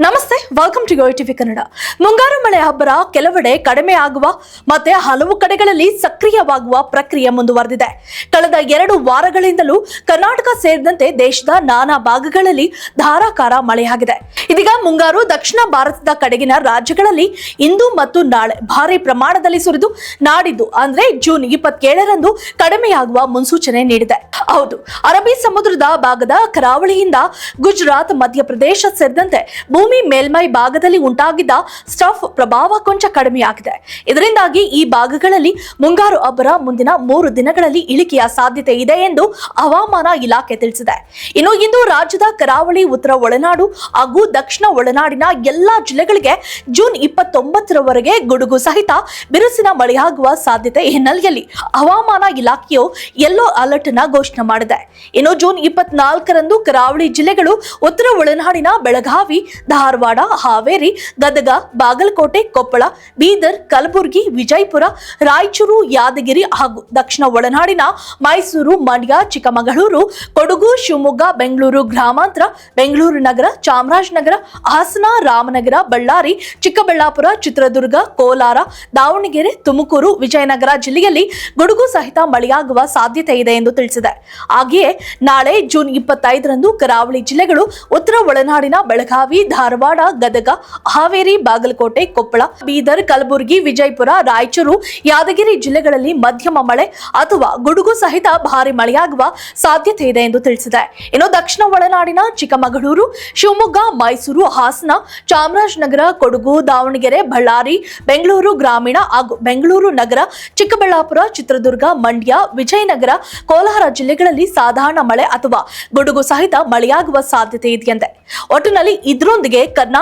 నమస్తే welcome to TV Kannada ಮುಂಗಾರು ಮಳೆ ಹಬ್ಬರ ಕೆಲವೆಡೆ ಕಡಿಮೆ ಆಗುವ ಮತ್ತೆ ಹಲವು ಕಡೆಗಳಲ್ಲಿ ಸಕ್ರಿಯವಾಗುವ ಪ್ರಕ್ರಿಯೆ ಮುಂದುವರೆದಿದೆ. ಕಳೆದ ಎರಡು ವಾರಗಳಿಂದಲೂ ಕರ್ನಾಟಕ ಸೇರಿದಂತೆ ದೇಶದ ನಾನಾ ಭಾಗಗಳಲ್ಲಿ ಧಾರಾಕಾರ ಮಳೆಯಾಗಿದೆ. ಇದೀಗ ಮುಂಗಾರು ದಕ್ಷಿಣ ಭಾರತದ ಕಡೆಗಿನ ರಾಜ್ಯಗಳಲ್ಲಿ ಇಂದು ಮತ್ತು ನಾಳೆ ಭಾರಿ ಪ್ರಮಾಣದಲ್ಲಿ ಸುರಿದು ನಾಡಿದ್ದು ಅಂದ್ರೆ ಜೂನ್ ಇಪ್ಪತ್ತೇಳರಂದು ಕಡಿಮೆಯಾಗುವ ಮುನ್ಸೂಚನೆ ನೀಡಿದೆ. ಹೌದು, ಅರಬ್ಬಿ ಸಮುದ್ರದ ಭಾಗದ ಕರಾವಳಿಯಿಂದ ಗುಜರಾತ್, ಮಧ್ಯಪ್ರದೇಶ ಸೇರಿದಂತೆ ಭೂಮಿ ಮೇಲ್ಮೈ ಭಾಗದಲ್ಲಿ ಉಂಟಾಗಿದ್ದ ಸ್ಟಫ್ ಪ್ರಭಾವ ಕೊಂಚ ಕಡಿಮೆಯಾಗಿದೆ. ಇದರಿಂದಾಗಿ ಈ ಭಾಗಗಳಲ್ಲಿ ಮುಂಗಾರು ಅಬ್ಬರ ಮುಂದಿನ ಮೂರು ದಿನಗಳಲ್ಲಿ ಇಳಿಕೆಯ ಸಾಧ್ಯತೆ ಇದೆ ಎಂದು ಹವಾಮಾನ ಇಲಾಖೆ ತಿಳಿಸಿದೆ. ಇನ್ನು ಇಂದು ರಾಜ್ಯದ ಕರಾವಳಿ, ಉತ್ತರ ಒಳನಾಡು ಹಾಗೂ ದಕ್ಷಿಣ ಒಳನಾಡಿನ ಎಲ್ಲಾ ಜಿಲ್ಲೆಗಳಿಗೆ ಜೂನ್ ಇಪ್ಪತ್ತೊಂಬತ್ತರವರೆಗೆ ಗುಡುಗು ಸಹಿತ ಬಿರುಸಿನ ಮಳೆಯಾಗುವ ಸಾಧ್ಯತೆ ಹಿನ್ನೆಲೆಯಲ್ಲಿ ಹವಾಮಾನ ಇಲಾಖೆಯು ಯೆಲ್ಲೋ ಅಲರ್ಟ್ನ ಘೋಷಣೆ ಮಾಡಿದೆ. ಇನ್ನು ಜೂನ್ ಇಪ್ಪತ್ನಾಲ್ಕರಂದು ಕರಾವಳಿ ಜಿಲ್ಲೆಗಳು ಉತ್ತರ ಒಳನಾಡಿನ ಬೆಳಗಾವಿ, ಧಾರವಾಡ ಹಾವೇರಿ, ಗದಗ, ಬಾಗಲಕೋಟೆ, ಕೊಪ್ಪಳ, ಬೀದರ್, ಕಲಬುರಗಿ, ವಿಜಯಪುರ, ರಾಯಚೂರು, ಯಾದಗಿರಿ ಹಾಗೂ ದಕ್ಷಿಣ ಒಳನಾಡಿನ ಮೈಸೂರು, ಮಂಡ್ಯ, ಚಿಕ್ಕಮಗಳೂರು, ಕೊಡಗು, ಶಿವಮೊಗ್ಗ, ಬೆಂಗಳೂರು ಗ್ರಾಮಾಂತರ, ಬೆಂಗಳೂರು ನಗರ, ಚಾಮರಾಜನಗರ, ಹಾಸನ, ರಾಮನಗರ, ಬಳ್ಳಾರಿ, ಚಿಕ್ಕಬಳ್ಳಾಪುರ, ಚಿತ್ರದುರ್ಗ, ಕೋಲಾರ, ದಾವಣಗೆರೆ, ತುಮಕೂರು, ವಿಜಯನಗರ ಜಿಲ್ಲೆಯಲ್ಲಿ ಗುಡುಗು ಸಹಿತ ಮಳೆಯಾಗುವ ಸಾಧ್ಯತೆ ಇದೆ ಎಂದು ತಿಳಿಸಿದೆ. ಹಾಗೆಯೇ ನಾಳೆ ಜೂನ್ ಇಪ್ಪತ್ತೈದರಂದು ಕರಾವಳಿ ಜಿಲ್ಲೆಗಳು ಉತ್ತರ ಒಳನಾಡಿನ ಬೆಳಗಾವಿ, ಧಾರವಾಡ ಗದಗ, ಹಾವೇರಿ, ಬಾಗಲಕೋಟೆ, ಕೊಪ್ಪಳ, ಬೀದರ್, ಕಲಬುರಗಿ, ವಿಜಯಪುರ, ರಾಯಚೂರು, ಯಾದಗಿರಿ ಜಿಲ್ಲೆಗಳಲ್ಲಿ ಮಧ್ಯಮ ಮಳೆ ಅಥವಾ ಗುಡುಗು ಸಹಿತ ಭಾರಿ ಮಳೆಯಾಗುವ ಸಾಧ್ಯತೆ ಇದೆ ಎಂದು ತಿಳಿಸಿದೆ. ಇನ್ನು ದಕ್ಷಿಣ ಒಳನಾಡಿನ ಚಿಕ್ಕಮಗಳೂರು, ಶಿವಮೊಗ್ಗ, ಮೈಸೂರು, ಹಾಸನ, ಚಾಮರಾಜನಗರ, ಕೊಡಗು, ದಾವಣಗೆರೆ, ಬಳ್ಳಾರಿ, ಬೆಂಗಳೂರು ಗ್ರಾಮೀಣ ಹಾಗೂ ಬೆಂಗಳೂರು ನಗರ, ಚಿಕ್ಕಬಳ್ಳಾಪುರ, ಚಿತ್ರದುರ್ಗ, ಮಂಡ್ಯ, ವಿಜಯನಗರ, ಕೋಲಾರ ಜಿಲ್ಲೆಗಳಲ್ಲಿ ಸಾಧಾರಣ ಮಳೆ ಅಥವಾ ಗುಡುಗು ಸಹಿತ ಮಳೆಯಾಗುವ ಸಾಧ್ಯತೆ ಇದೆಯಂತೆ ಒಟ್ಟಿನಲ್ಲಿ ಇದರೊಂದಿಗೆ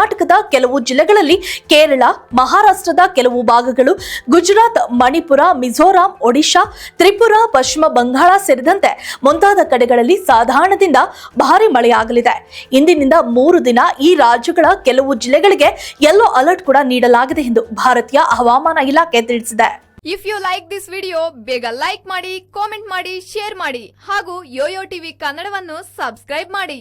ಕರ್ನಾಟಕದ ಕೆಲವು ಜಿಲ್ಲೆಗಳಲ್ಲಿ ಕೇರಳ, ಮಹಾರಾಷ್ಟ್ರದ ಕೆಲವು ಭಾಗಗಳು, ಗುಜರಾತ್, ಮಣಿಪುರ, ಮಿಜೋರಾಂ, ಒಡಿಶಾ, ತ್ರಿಪುರ, ಪಶ್ಚಿಮ ಬಂಗಾಳ ಸೇರಿದಂತೆ ಮುಂತಾದ ಕಡೆಗಳಲ್ಲಿ ಸಾಧಾರಣದಿಂದ ಭಾರಿ ಮಳೆಯಾಗಲಿದೆ. ಇಂದಿನಿಂದ ಮೂರು ದಿನ ಈ ರಾಜ್ಯಗಳ ಕೆಲವು ಜಿಲ್ಲೆಗಳಿಗೆ ಯೆಲ್ಲೋ ಅಲರ್ಟ್ ಕೂಡ ನೀಡಲಾಗಿದೆ ಎಂದು ಭಾರತೀಯ ಹವಾಮಾನ ಇಲಾಖೆ ತಿಳಿಸಿದೆ. If you like this video ಬೇಗ ಲೈಕ್ ಮಾಡಿ ಕಾಮೆಂಟ್ ಮಾಡಿ ಶೇರ್ ಮಾಡಿ ಹಾಗೂ ಯೋಯೋ ಟಿವಿ ಕನ್ನಡವನ್ನು ಸಬ್ಸ್ಕ್ರೈಬ್ ಮಾಡಿ.